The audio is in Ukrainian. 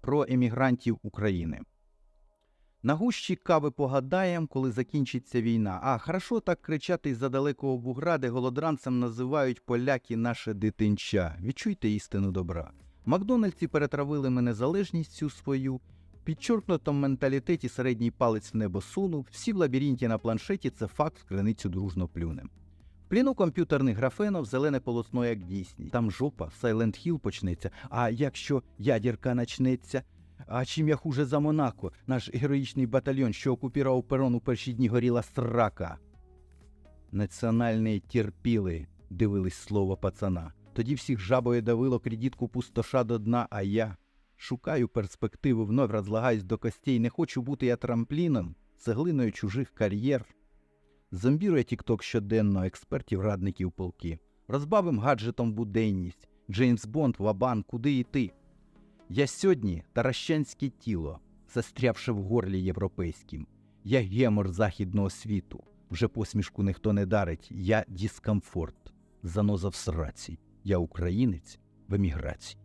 про емігрантів України. На гущі кави погадаєм, коли закінчиться війна. А хорошо так кричати із-за далекого бугра, де голодранцем називають поляки наше дитинча. Відчуйте істину добра. Макдональдці перетравили мене залежністю свою. Підчоркнутом менталітеті середній палець в небо сунув, всі в лабіринті на планшеті це факт в криницю дружно плюнем. Пліну комп'ютерних графенов зелене полосно як дійсність. Там жопа, Silent Hill почнеться. А якщо ядірка начнеться? А чим я хуже за Монако, наш героїчний батальйон, що окупірував перон у перші дні горіла срака. Національні терпіли, дивились слово пацана. Тоді всіх жабою давило кредитку пустоша до дна, а я шукаю перспективу, вновь розлагаюсь до костей. Не хочу бути я трампліном, цеглиною чужих кар'єр. Зомбірує тікток щоденно експертів, радників полки. Розбавим гаджетом буденність. Джеймс Бонд, Вабан, куди йти? Я сьогодні таращанське тіло, застрявши в горлі європейським. Я гемор західного світу. Вже посмішку ніхто не дарить. Я дискомфорт. Заноза в сраці. Я українець в еміграції.